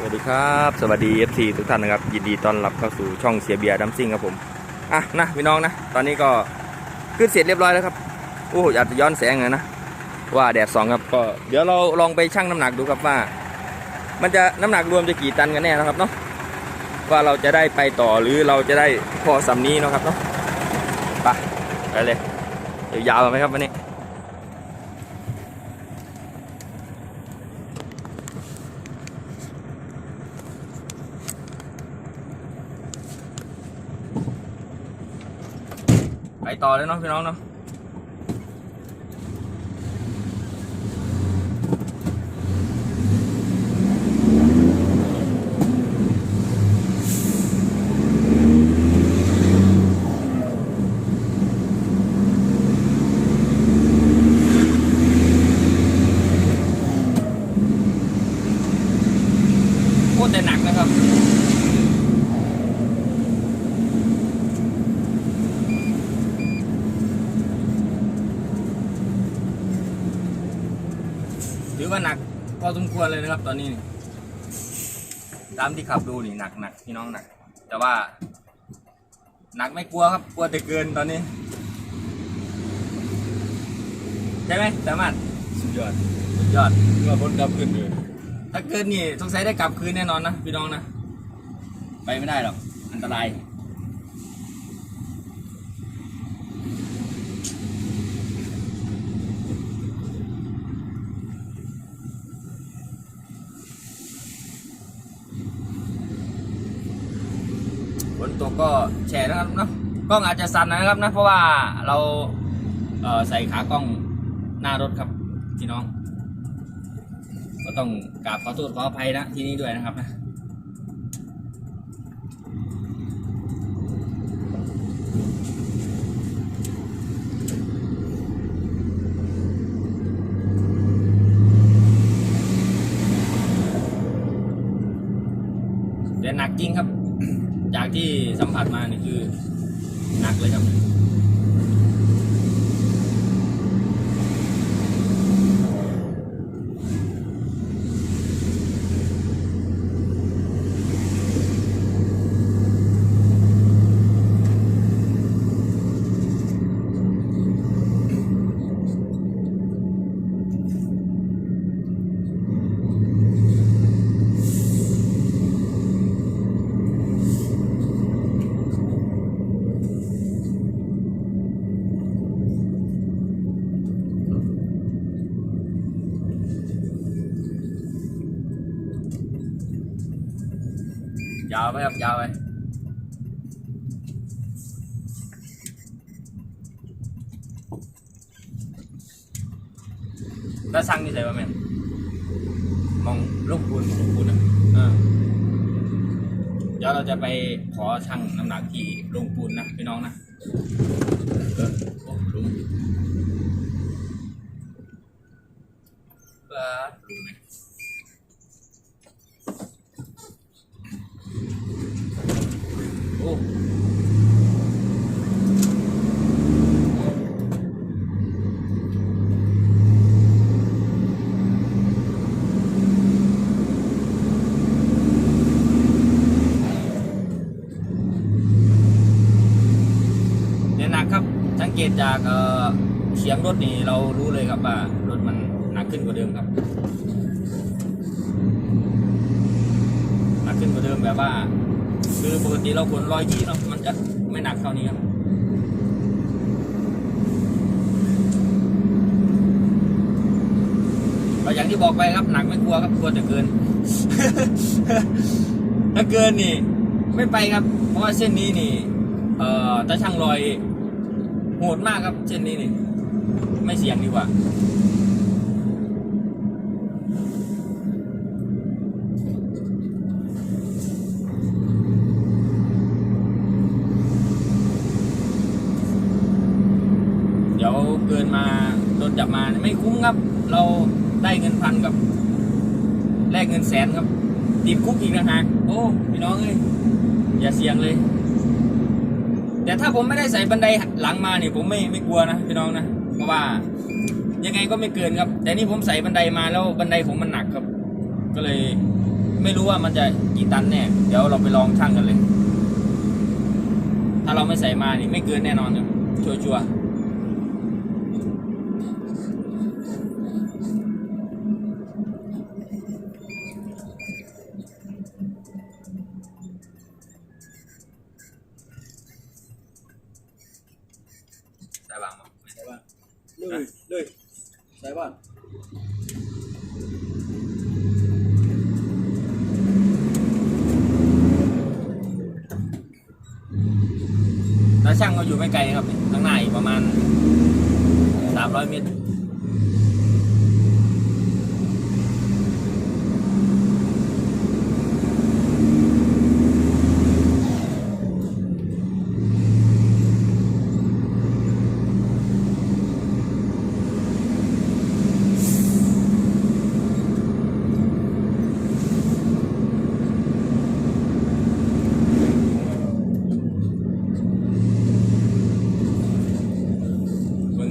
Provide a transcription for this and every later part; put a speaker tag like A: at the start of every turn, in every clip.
A: สวัสดีครับสวัสดี FC ทุกท่านนะครับ ยินดีต้อนรับเข้าสู่ช่องเสียเบียร์ดัมซิ่งครับผมอะนะพี่น้องนะ ตอนนี้ก็ขึ้นเสร็จเรียบร้อยแล้วครับโอ้โหอาจจะย้อนแสงหน่อยนะ ว่าแดดสองครับก็เดี๋ยวเราลองไปชั่งน้ำหนักดูครับว่า มันจะน้ำหนักรวมจะกี่ตันกันแน่นะครับเนาะว่าเราจะได้ไปต่อหรือเราจะได้พอสำนี้เนาะครับเนาะไปไปเลยเดี๋ยวยาวไหมครับวันนี้ ต่อเลยเนาะพี่น้องเนาะ โคตรแต่หนักนะครับ ถือ ว่าหนักพอสมควรเลยนะครับ ตอนนี้นี่ตามที่ขับดูนี่หนักหนักพี่น้องหนัก แต่ว่า หนักไม่กลัวครับกลัวแต่เกินตอนนี้ใช่ไหมสามารถ
B: สุดยอด
A: สุดยอด
B: เมื่อพ้นกลับขึ้นเลย
A: ถ้าเกินนี่สงสัยได้กลับคืนแน่นอนนะพี่น้องนะไปไม่ได้หรอกอันตราย ฝนตกก็แฉะนะครับเนาะกล้องอาจจะสั่นนะครับนะเพราะว่าเราเใส่ขากล้องหน้ารถครับพี่น้อง ก็ต้องกราบขอโทษขออภัยนะที่นี่ด้วยนะครับนะแต่หนักจริงครับ ที่สัมผัสมานี่คือหนักเลยครับาวไปครับยาวไปถ้าสั่งนี่ใส่ว่าแม่นมองลูกปูนลูกปูนอะเออเดี๋ยวเราจะไปขอชั่งน้ำหนักที่โรงปูนนะพี่น้องนะเออโอ้ลุงเออลุงไหม โอ้เนี่ยหนักครับ สังเกต จากเสียงรถนี่เรารู้เลยครับว่ารถมันหนักขึ้นกว่าเดิมครับหนักขึ้นกว่าเดิมแบบว่า คือปกติเราขนร้อยยี่เนาะมันจะไม่หนักเท่านี้ครับก็อย่างที่บอกไปครับหนักไม่กลัวครับกลัวแต่เกิน ถ้าเกินนี่ ไม่ไปครับ เพราะว่าเส้นนี้นี่ เอ่อตาช่างลอย โหดมากครับเส้นนี้นี่ไม่เสี่ยงดีกว่า เดี๋ยวเกินมาโดนจับมาไม่คุ้มครับ เราได้เงินพันกับแลกเงินแสนครับติดคุกอีกนะฮะโอ้พี่น้องเอ้ยอย่าเสี่ยงเลย แต่ถ้าผมไม่ได้ใส่บันไดหลังมาเนี่ยผมไม่ไม่กลัวนะพี่น้องนะเพราะว่ายังไงก็ไม่เกินครับ แต่นี่ผมใส่บันไดมาแล้วบันไดผมมันหนักครับ ก็เลยไม่รู้ว่ามันจะกี่ตันแน่เดี๋ยวเราไปลองชั่งกันเลย ถ้าเราไม่ใส่มานี่ไม่เกินแน่นอนครับชัวชัวร์
B: เลยเลยใส่บ้าน
A: แล้วช่างก็อยู่ไม่ไกลครับข้างหน้าอีกประมาณสามร้อยเมตร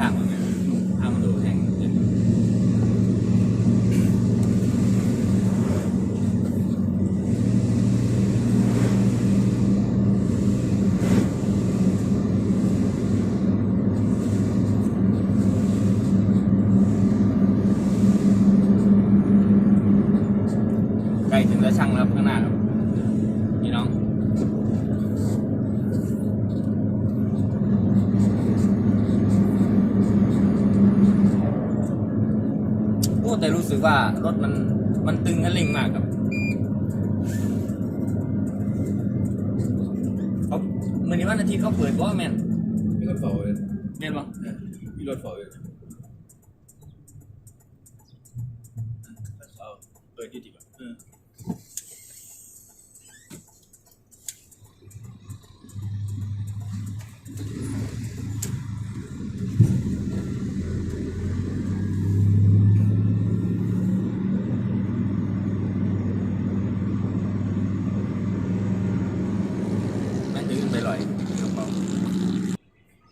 A: เบื้องทางมันเนี่ยทางมันดูแห้งเกินใกล้ถึงแล้วช่างแล้วครับข้างหน้าครับ สึกว่ารถมันมันตึงคันเร่งมากครับเขามือนี้วันอาทิตย์เขาเปิดว่าแมน
B: มีรถเฝ้าเลย
A: แมนปะ
B: มีรถเฝ้าเลยเอาเปิดอยี่ดีกว่าเออ
A: แม่งดึงไปลอยกระเป๋า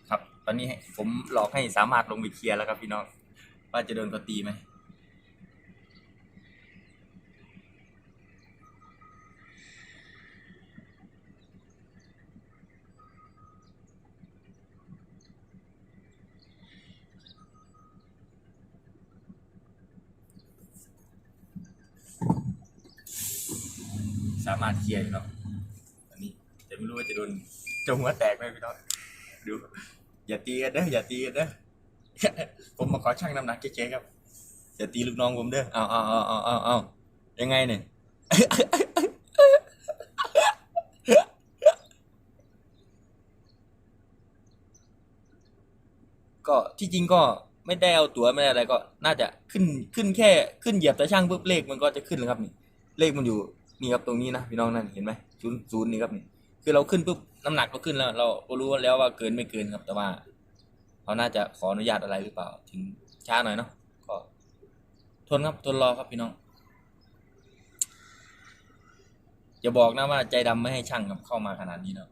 A: ครับ ตอ นี้ผมหลอกให้สามารถลงไปเคลียร์แล้วครับพี่น้อง ว่าจะโดนเขาตีไหมสามารถเคลียร์อยู่เนาะอันนี้แต่ไม่รู้ว่าจะโดนจะหัวแตกไหมพี่น้องดู อย่าตีกันเด้ออย่าตีกันเด้อผมมาขอชั่งน้ำหนักเจ๊ๆครับอย่าตีลูกน้องผมเด้อเอาเอาเอาเอาเอาเอายังไงเนี่ยก็ที่จริงก็ไม่ได้เอาตั๋วไม่ได้อะไรก็ น่าจะขึ้นขึ้นแค่ขึ้นเหยียบตาช่างปุ๊บเลขมันก็จะขึ้นเลยครับนี่ เลขมันอยู่นี่ครับตรงนี้นะพี่น้องนั่นเห็นไหมศูนย์ศูนย์นี่ครับนี่ คือเราขึ้นปุ๊บน้ำหนักเราขึ้นแล้ว เราก็รู้แล้วว่าเกินไม่เกินครับ แต่ว่าเขาน่าจะขออนุญาตอะไรหรือเปล่า ถึงช้าหน่อยเนาะก็ทนครับทนรอครับพี่น้องอย่าบอกนะว่าใจดำไม่ให้ช่างครับเข้ามาขนาดนี้เนาะ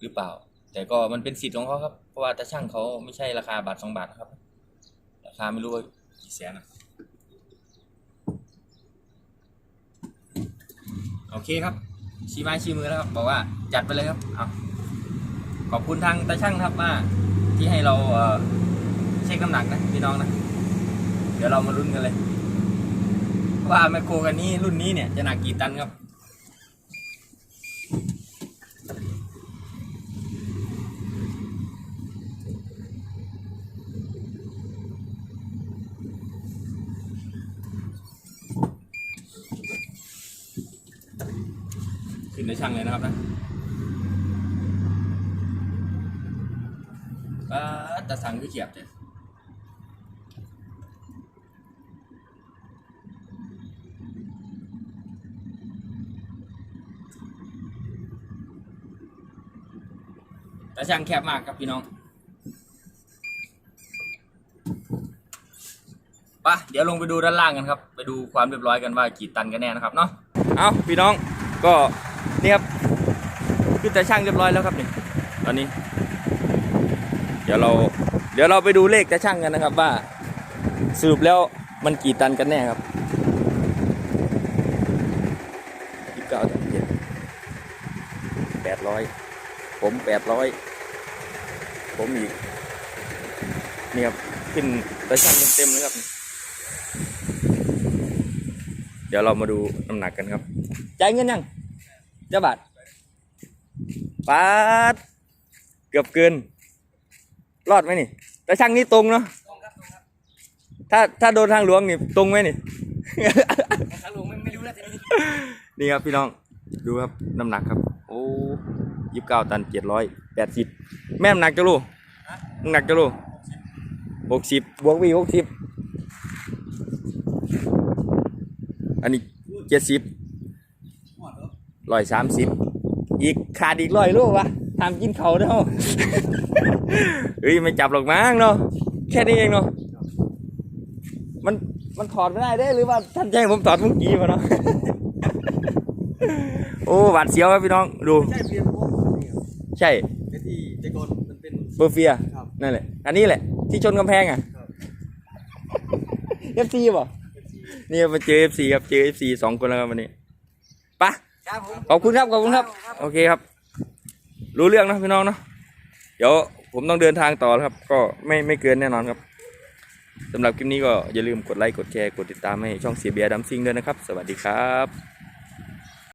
A: หรือเปล่า แต่ก็มันเป็นสิทธิ์ของเขาครับ เพราะว่าแต่ช่างเขาไม่ใช่ราคาบาทสองบาทนะครับ ราคาไม่รู้ว่ากี่แสนนะโอเคครับ ชี้ไม้ชี้มือแล้วครับบอกว่าจัดไปเลยครับเอาขอบคุณทางตาช่างครับว่าที่ให้เราเช็คน้ำหนักนะพี่น้องนะ เดี๋ยวเรามารุ่นกันเลย ว่าแมคโครกันนี้รุ่นนี้เนี่ยจะหนักกี่ตันครับ ขึ้นในช่งเลยนะครับนะป้าตะสั่งคือเขียบเลยตะช่างแคบมากครับพี่น้องปะเดี๋ยวลงไปดูด้านล่างกันครับ ไปดูความเรียบร้อยกันว่ากี่ตันกันแน่นะครับเนาะ เอาพี่น้องก็ นี่ครับขึ้นแต่ช่างเรียบร้อยแล้วครับนี่ตอนนี้ เดี๋ยวเรา เดี๋ยวเราไปดูเลขแต่ช่างกันนะครับ ว่าสรุปแล้วมันกี่ตันกันแน่ครับเก้าตันเจ็ดแปดร้อยผมแปดร้อยผมอีกนี่ครับขึ้นตะชั่งเต็มๆเลยครับ เดี๋ยวเรามาดูน้ำหนักกันครับจ่ายเงินยัง จ้าบาทปาดเกือบเกิน รอดไหมนี่ แต่ช่างนี้ตรงเนาะถ้าถ้าโดนทางหลวงนี่ตรงไหมนี่
C: ทางหลวงไม่ไม่รู้แล้วทีนี้
A: นี่ครับพี่น้องดูครับน้ำหนักครับ โอ้ยี่สิบเก้าตันเจ็ดร้อยแปดสิบแม่น้ำหนักจะรู้น้ำหนักจะรู้หกสิบบวกวีหกสิบอันนี้เจ็ดสิบ
B: หอดแล้ว
A: ร้อยสามสิบอีกขาดอีกร้อยลูกวะทำกินเขาเนาะเฮ้ยไม่จับหรอกมั้งเนาะแค่นี้เองเนาะมันมันถอดไม่ได้ได้หรือว่าท่านแจ้งผมถอดเมื่อกี้มาเนาะโอ้หวาดเสียวครับพี่น้องดู
B: ใช่เปลี่ยนพวกนี่ครับ
A: ใช่
B: ไอ้ที่แต่ก่อนมันเป็น
A: เบอร์เฟีย
B: ครับ
A: นั่นแหละ อันนี้แหละ ที่ชนกำแพงอะ
B: ครับ
A: เอฟซีป่ะนี่มาเจอเอฟซีครับเจอเอฟซีสองคนแล้วครับวันนี้ไปะ
C: ครับผม
A: ขอบคุณครับขอบคุณครับ โอเคครับ รู้เรื่องนะพี่น้องเนาะเดี๋ยวผมต้องเดินทางต่อแล้วครับ ก็ไม่ไม่เกินแน่นอนครับสำหรับคลิปนี้ก็อย่าลืมกดไลค์กดแชร์กดติดตามให้ช่องเสียเบียร์ดัมซิงด้วยนะครับ สวัสดีครับ